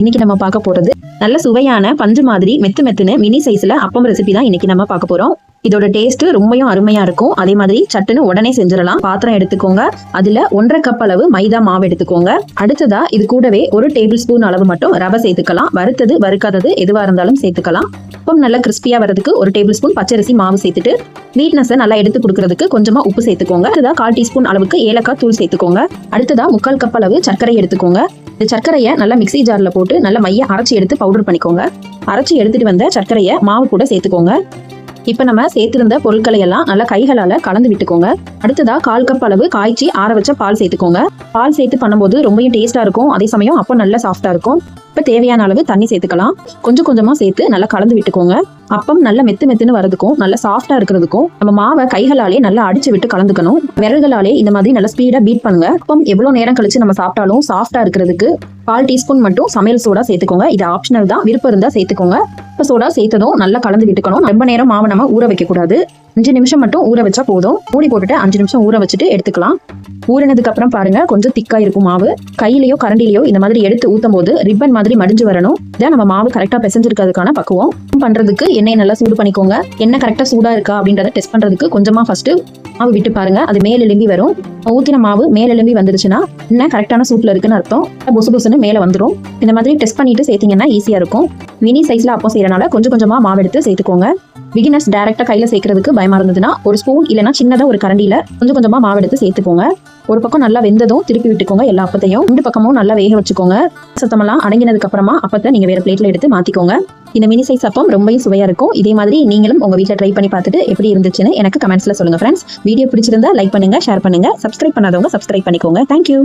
இன்னைக்கு நம்ம பார்க்க போறது நல்ல சுவையான பஞ்சு மாதிரி மெத்து மெத்துன்னு மினி சைஸ்ல அப்பம் ரெசிபி தான் இன்னைக்கு நம்ம பார்க்க போறோம். இதோட டேஸ்ட் ரொம்பவும் அருமையா இருக்கும். அதே மாதிரி சட்டுன்னு உடனே செஞ்சிடலாம். பாத்திரம் எடுத்துக்கோங்க. அதுல ஒன்றரை கப் அளவு மைதா மாவு எடுத்துக்கோங்க. அடுத்ததா இது கூடவே ஒரு டேபிள் ஸ்பூன் அளவு மட்டும் ரவை சேர்த்துக்கலாம். வறுத்தது வறுக்காதது எதுவா இருந்தாலும் சேர்த்துக்கலாம். அப்பம் நல்லா கிறிஸ்பியா வரதுக்கு ஒரு டேபிள் ஸ்பூன் பச்சரிசி மாவு சேர்த்துட்டு நீட்னஸை நல்லா எடுத்து கொடுக்கறதுக்கு கொஞ்சமா உப்பு சேர்த்துக்கோங்க. அடுத்ததா கால் டீஸ்பூன் அளவுக்கு ஏலக்காய் தூள் சேர்த்துக்கோங்க. அடுத்ததா முக்கால் கப் அளவு சர்க்கரை எடுத்துக்கோங்க. இந்த சர்க்கரையை நல்லா மிக்சி ஜாரில் போட்டு நல்லா மைய அரைச்சி எடுத்து பவுடர் பண்ணிக்கோங்க. அரைச்சி எடுத்துட்டு வந்த சர்க்கரையை மாவு கூட சேர்த்துக்கோங்க. இப்போ நம்ம சேர்த்திருந்த பொருட்களை எல்லாம் நல்லா கைகளால் கலந்து விட்டுக்கோங்க. அடுத்ததா கால் கப் அளவு காய்ச்சி ஆற வச்ச பால் சேர்த்துக்கோங்க. பால் சேர்த்து பண்ணும்போது ரொம்பவும் டேஸ்ட்டாக இருக்கும். அதே சமயம் அப்போ நல்லா சாஃப்டாக இருக்கும். இப்போ தேவையான அளவு தண்ணி சேர்த்துக்கலாம். கொஞ்சம் கொஞ்சமாக சேர்த்து நல்லா கலந்து விட்டுக்கோங்க. அப்பம் நல்ல மெத்து மெத்துன்னு வரதுக்கும் நல்லா சாஃப்டா இருக்கிறதுக்கும் நம்ம மாவை கைகளாலே நல்லா அடிச்சு விட்டு கலந்துக்கணும். விரல்களாலே இந்த மாதிரி நல்லா ஸ்பீடா பீட் பண்ணுங்க. அப்பம் எவ்வளவு நேரம் கழிச்சு நம்ம சாப்பிட்டாலும் சாஃப்டா இருக்கிறதுக்கு கால் டீஸ்பூன் மட்டும் சமையல் சூடா சேர்த்துக்கோங்க. இது ஆப்ஷனல் தான். விருப்பம் இருந்தா சேர்த்துக்கோங்க. இப்போ சோடா சேர்த்ததும் நல்லா கலந்து விட்டுக்கணும். ரொம்ப நேரம் மாவை நம்ம ஊற வைக்க கூடாது அஞ்சு நிமிஷம் மட்டும் ஊற வச்சா போதும். மூடி போட்டுட்டு அஞ்சு நிமிஷம் ஊற வச்சுட்டு எடுத்துக்கலாம். ஊறினதுக்கு அப்புறம் பாருங்க கொஞ்சம் திக்கா இருக்கும் மாவு. கையிலயோ கரண்டிலையோ இந்த மாதிரி எடுத்து ஊத்தும் போது ரிப்பன் மாதிரி மடிஞ்சு வரணும். இதான் நம்ம மாவு கரெக்டா பிசைஞ்சிருக்கிறதுக்கான பக்குவம். பண்றதுக்கு எண்ணெய் நல்லா சூடு பண்ணிக்கோங்க. எண்ணெய் கரெக்டா சூடா இருக்கா அப்படின்றத டெஸ்ட் பண்றதுக்கு கொஞ்சமா ஃபர்ஸ்ட் மாவு விட்டு பாருங்க. அது மேல் எலும்பி வரும். ஊத்தின மாவு மேலெலும்பி வந்துருச்சுன்னா இன்னும் கரெக்டான சூட்டில் இருக்குன்னு அர்த்தம். பொசு பொசுன்னு மேலே வந்துடும் இந்த மாதிரி டெஸ்ட் பண்ணிட்டு சேர்த்தீங்கன்னா ஈஸியாக இருக்கும். மினி சைஸில் அப்போ செய்கிறனால கொஞ்சம் கொஞ்சமாக மாவு எடுத்து சேர்த்துக்கோங்க. பிகினர்ஸ் டேரெக்டாக கையில் சேர்க்கறதுக்கு பயமாக இருந்ததுன்னா ஒரு ஸ்பூன் இல்லைன்னா சின்னதாக ஒரு கரண்டியில் கொஞ்சம் கொஞ்சமாக மாவு எடுத்து சேர்த்துக்கோங்க. ஒரு பக்கம் நல்லா வெந்ததும் திருப்பி விட்டுக்கோங்க எல்லா அப்பத்தையும். ரெண்டு பக்கமும் நல்லா வேக வச்சுக்கோங்க. சத்தமெல்லாம் அடங்கினதுக்கு அப்புறமா அப்பத்தை நீங்கள் வேறு பிளேட்டில் எடுத்து மாற்றிக்கோங்க இந்த மினி சைஸ் அப்பம் ரொம்பவும் சுவையா இருக்கும். இதே மாதிரி நீங்களும் உங்க வீட்டில் ட்ரை பண்ணி பார்த்துட்டு எப்படி இருந்துச்சுன்னு எனக்கு கமெண்ட்ஸ்ல சொல்லுங்க ஃப்ரெண்ட்ஸ் வீடியோ பிடிச்சிருந்தா லைக் பண்ணுங்க ஷேர் பண்ணுங்க. சப்ஸ்கிரைப் பண்ணாதவங்க சப்ஸ்கிரைப் பண்ணிக்கோங்க. Thank you